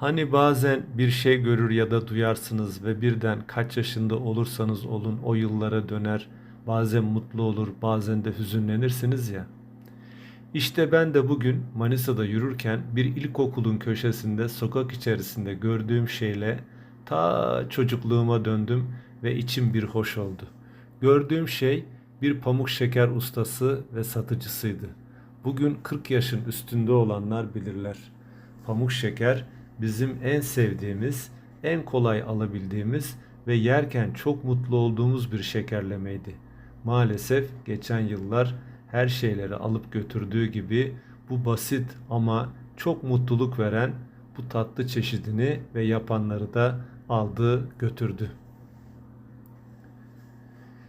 Hani bazen bir şey görür ya da duyarsınız ve birden kaç yaşında olursanız olun o yıllara döner, bazen mutlu olur, bazen de hüzünlenirsiniz ya. İşte ben de bugün Manisa'da yürürken bir ilkokulun köşesinde sokak içerisinde gördüğüm şeyle ta çocukluğuma döndüm ve içim bir hoş oldu. Gördüğüm şey bir pamuk şeker ustası ve satıcısıydı. Bugün 40 yaşın üstünde olanlar bilirler. Pamuk şeker bizim en sevdiğimiz, en kolay alabildiğimiz ve yerken çok mutlu olduğumuz bir şekerlemeydi. Maalesef geçen yıllar her şeyleri alıp götürdüğü gibi bu basit ama çok mutluluk veren bu tatlı çeşidini ve yapanları da aldı götürdü.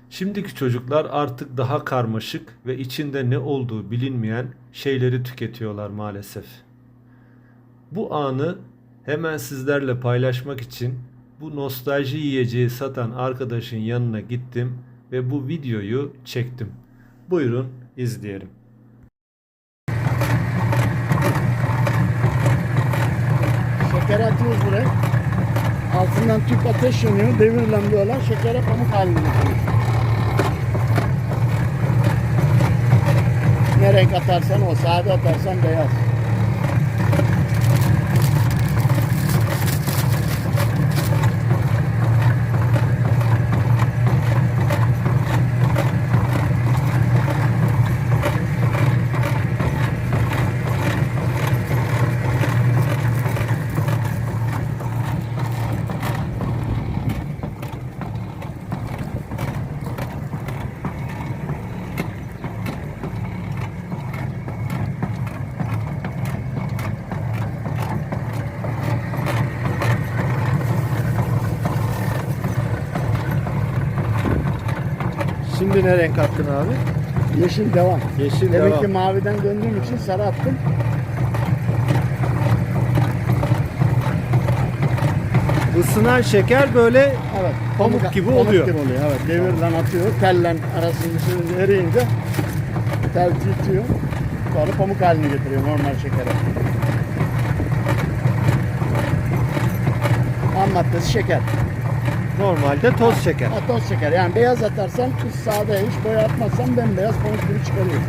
Şimdiki çocuklar artık daha karmaşık ve içinde ne olduğu bilinmeyen şeyleri tüketiyorlar maalesef. Bu anı hemen sizlerle paylaşmak için bu nostalji yiyeceği satan arkadaşın yanına gittim ve bu videoyu çektim. Buyurun izleyelim. Şeker atıyoruz buraya. Altından tüp ateş yanıyor. Olan şekere pamuk halinde getiriyor. Ne renk atarsan o. Sade atarsan beyaz. Şimdi ne renk attın abi? Yeşil devam. Yeşil Demek devam. ki maviden döndüğüm için sarı attım. Isınan şeker böyle Evet. Pamuk gibi pamuk oluyor. gibi oluyor. Evet. Devirilen atıyor. Tellen arasını düşününce eriyince tel titriyor. Sonra pamuk haline getiriyor normal şekere. Ham maddesi şeker. Normalde toz şeker. Ha, toz şeker. Yani beyaz atarsan kız sade hiç boya atmazsan bembeyaz pamuk gibi çıkarıyor.